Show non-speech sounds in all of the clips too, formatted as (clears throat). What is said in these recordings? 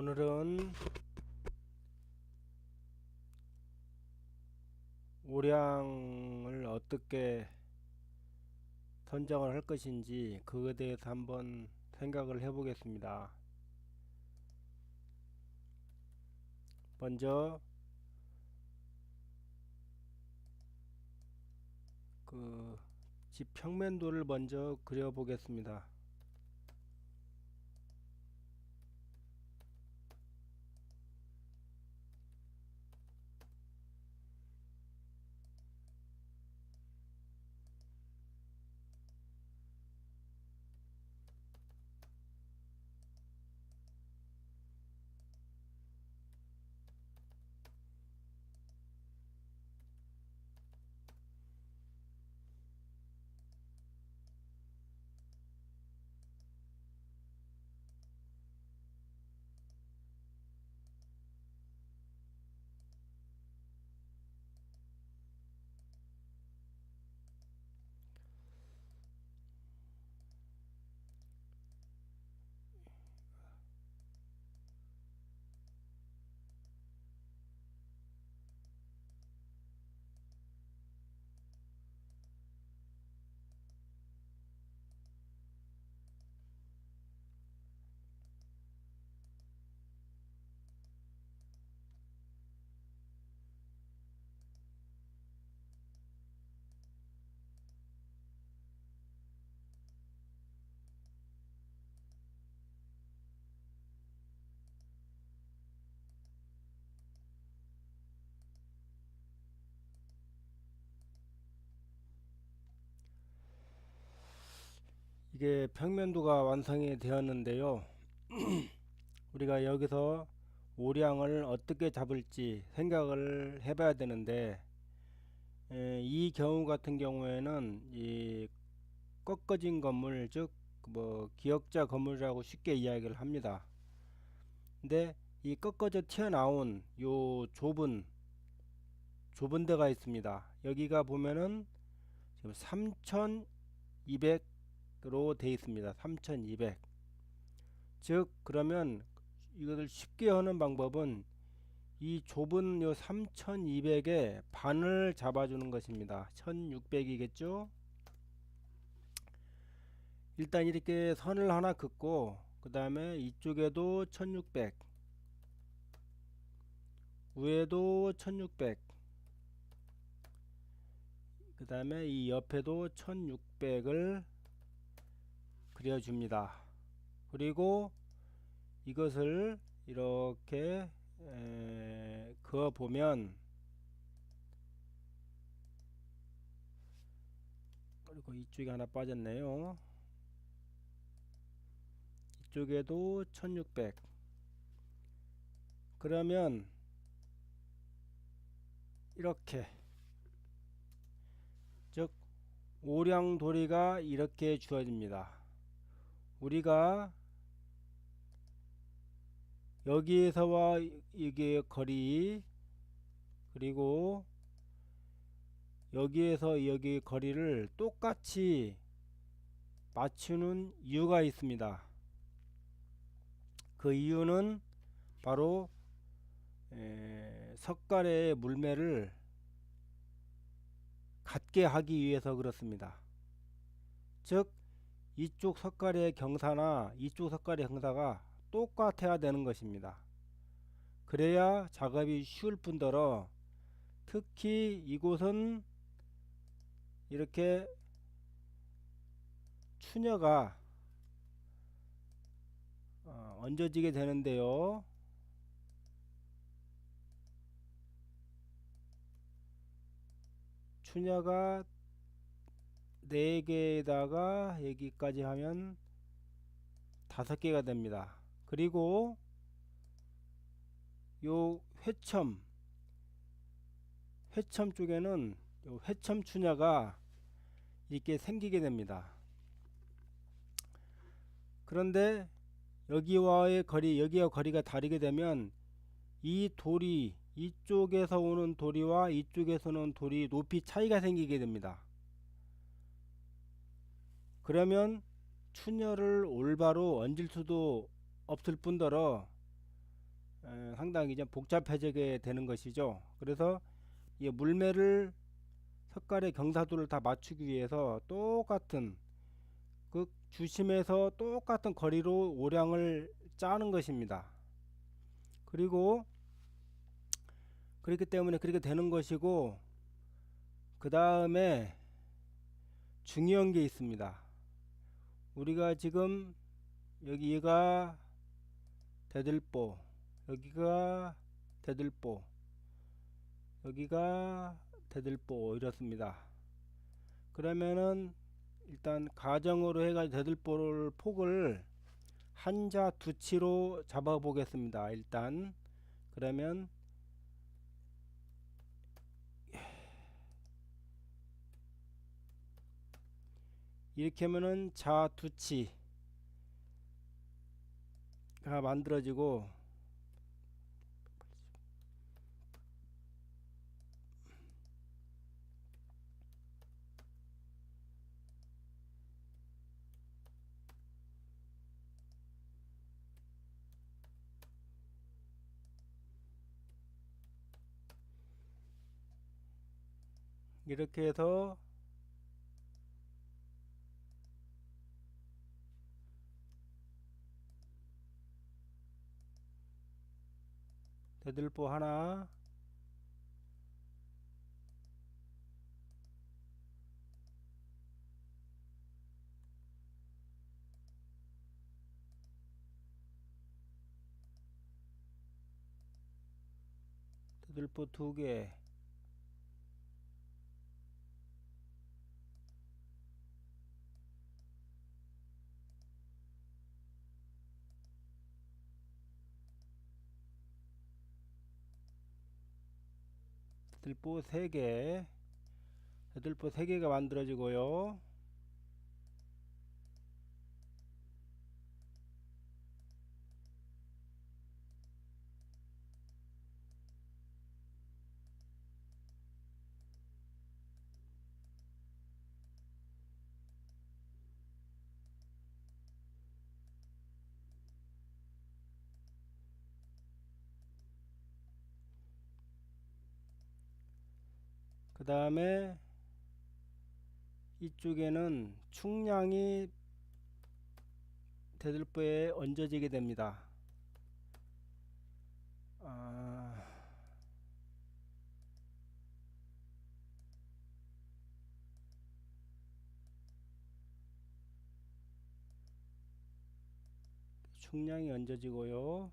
오늘은 오량을 어떻게 선정을 할 것인지 그거에 대해서 한번 생각을 해 보겠습니다. 먼저 그 집 평면도를 먼저 그려 보겠습니다. 이게 평면도가 완성이 되었는데요. (clears throat) 우리가 여기서 오량을 어떻게 잡을지 생각을 해봐야 되는데 에, 이 경우 같은 경우에는 이 꺾어진 건물 즉 뭐 기역자 건물이라고 쉽게 이야기를 합니다. 근데 이 꺾어져 튀어나온 요 좁은 좁은 데가 있습니다. 여기가 보면은 지금 3200으 로돼 있습니다. 3200. 즉 그러면 이것을 쉽게 하는 방법은 이 좁은 요 3200의 반을 잡아주는 것입니다. 1600이겠죠? 일단 이렇게 선을 하나 긋고 그 다음에 이쪽에도 1600 위에도 1600 그 다음에 이 옆에도 1600을 그려줍니다. 그리고 이것을 이렇게 에, 그어 보면 그리고 이쪽에 하나 빠졌네요. 이쪽에도 1600 그러면 이렇게 즉 오량도리가 이렇게 주어집니다. 우리가 여기에서와 이게 거리 그리고 여기에서 여기 거리를 똑같이 맞추는 이유가 있습니다. 그 이유는 바로 에, 석가래의 물매를 같게 하기 위해서 그렇습니다. 즉 이쪽 석가래 경사나 이쪽 석가래 경사가 똑같아야 되는 것입니다. 그래야 작업이 쉬울 뿐더러 특히 이곳은 이렇게 추녀가 어, 얹어지게 되는데요. 추녀가 4개에다가 여기까지 하면 5개가 됩니다. 그리고 요 회첨 회첨 쪽에는 요 회첨 추녀가 이렇게 생기게 됩니다. 그런데 여기와의 거리, 여기와 거리가 다르게 되면 이 돌이 이쪽에서 오는 돌이와 이쪽에서 오는 돌이 높이 차이가 생기게 됩니다. 그러면 추녀를 올바로 얹을 수도 없을 뿐더러 에, 상당히 좀 복잡해지게 되는 것이죠. 그래서 이 물매를 색깔의 경사도를 다 맞추기 위해서 똑같은 그 주심에서 똑같은 거리로 오량을 짜는 것입니다. 그리고 그렇기 때문에 그렇게 되는 것이고 그 다음에 중요한 게 있습니다. 우리가 지금 여기가 대들보 여기가 대들보 여기가 대들보 이렇습니다. 그러면은 일단 가정으로 해가지고 대들보를 폭을 한자 두치로 잡아 보겠습니다. 일단 그러면 이렇게 하면은 자두치가 만들어지고 이렇게 해서 대들보 하나. 대들보 두개 들보 3개. 들보 3개가 만들어지고요 다음에 이쪽에는 충량이 대들보에 얹어지게 됩니다. 아, 충량이 얹어지고요.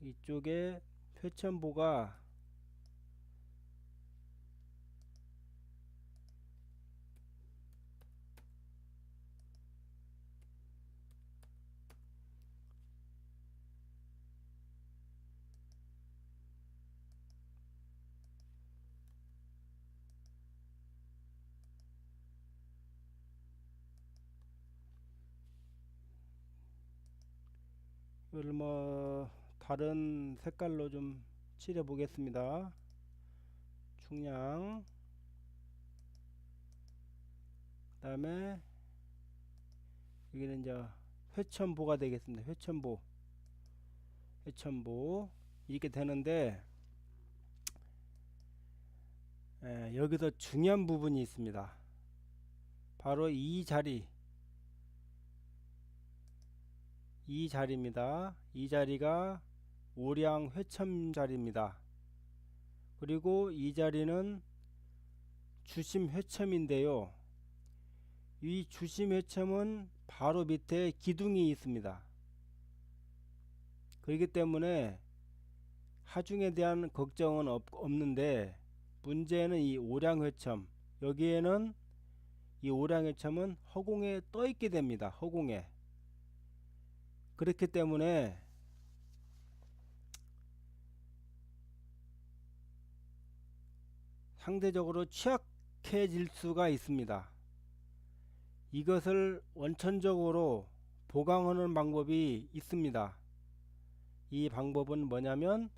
이쪽에 회천보가 이걸 뭐 다른 색깔로 좀 칠해 보겠습니다. 충량 그 다음에 여기는 이제 회천보가 되겠습니다. 회천보 회천보 이렇게 되는데 에, 여기서 중요한 부분이 있습니다. 바로 이 자리 이 자리입니다. 이 자리가 오량 회첨 자리입니다. 그리고 이 자리는 주심 회첨인데요. 이 주심 회첨은 바로 밑에 기둥이 있습니다. 그렇기 때문에 하중에 대한 걱정은 없, 없는데 문제는 이 오량 회첨 여기에는 이 오량 회첨은 허공에 떠 있게 됩니다. 허공에 그렇기 때문에 상대적으로 취약해질 수가 있습니다. 이것을 원천적으로 보강하는 방법이 있습니다. 이 방법은 뭐냐면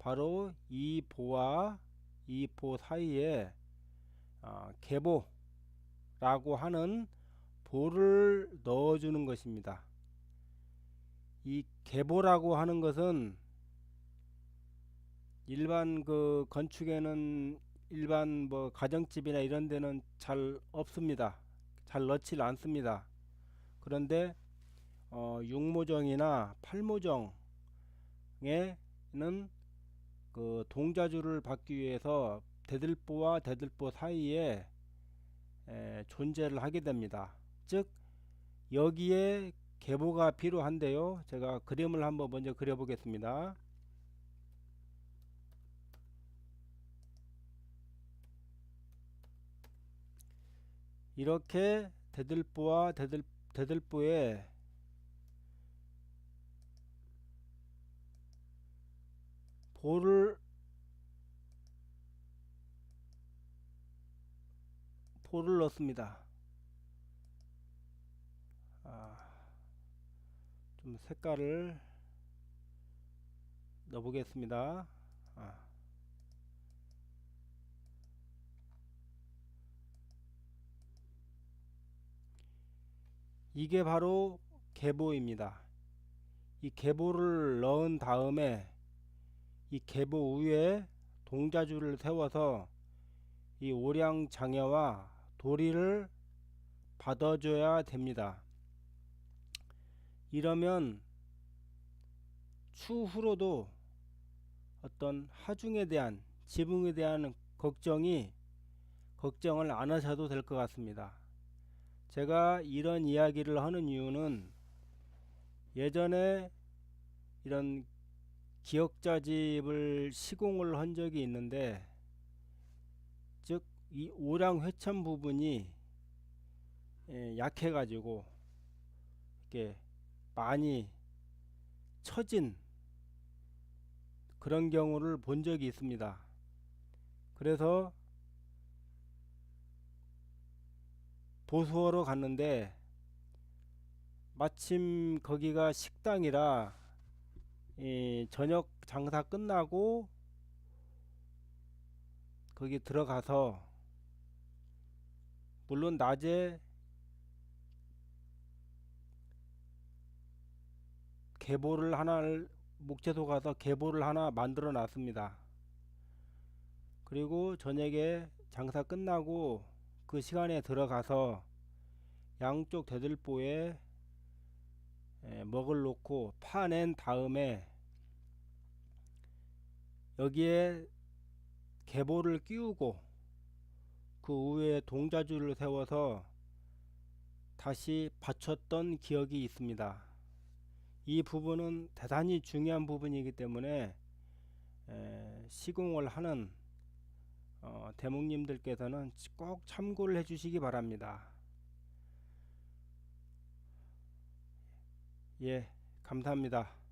바로 이 보와 이 보 사이에 어, 개보라고 하는 볼을 넣어주는 것입니다. 이 계보라고 하는 것은 일반 그 건축에는 일반 뭐 가정집이나 이런 데는 잘 없습니다. 잘 넣질 않습니다. 그런데 어, 6모정이나 8모정에는 그 동자주를 받기 위해서 대들보와 대들보 사이에 에, 존재를 하게 됩니다. 즉 여기에 계보가 필요한데요. 제가 그림을 한번 먼저 그려 보겠습니다. 이렇게 대들보와 대들, 대들보에 볼을 볼을 넣습니다. 좀 색깔을 넣어보겠습니다. 아. 이게 바로 계보입니다. 이 계보를 넣은 다음에 이 계보 위에 동자줄을 세워서 이 오량 장애와 도리를 받아줘야 됩니다. 이러면 추후로도 어떤 하중에 대한 지붕에 대한 걱정이 걱정을 안 하셔도 될 것 같습니다. 제가 이런 이야기를 하는 이유는 예전에 이런 기역자 집을 시공을 한 적이 있는데 즉 이 오랑 회천 부분이 예, 약해 가지고 이렇게 많이 처진 그런 경우를 본 적이 있습니다. 그래서 보수하러 갔는데 마침 거기가 식당이라 이 저녁 장사 끝나고 거기 들어가서 물론 낮에 계보를 하나를 목재소 가서 계보를 하나 만들어 놨습니다. 그리고 저녁에 장사 끝나고 그 시간에 들어가서 양쪽 대들보에 먹을 놓고 파낸 다음에 여기에 계보를 끼우고 그 위에 동자줄을 세워서 다시 받쳤던 기억이 있습니다. 이 부분은 대단히 중요한 부분이기 때문에 시공을 하는 어, 대목님들께서는 꼭 참고를 해 주시기 바랍니다. 예, 감사합니다.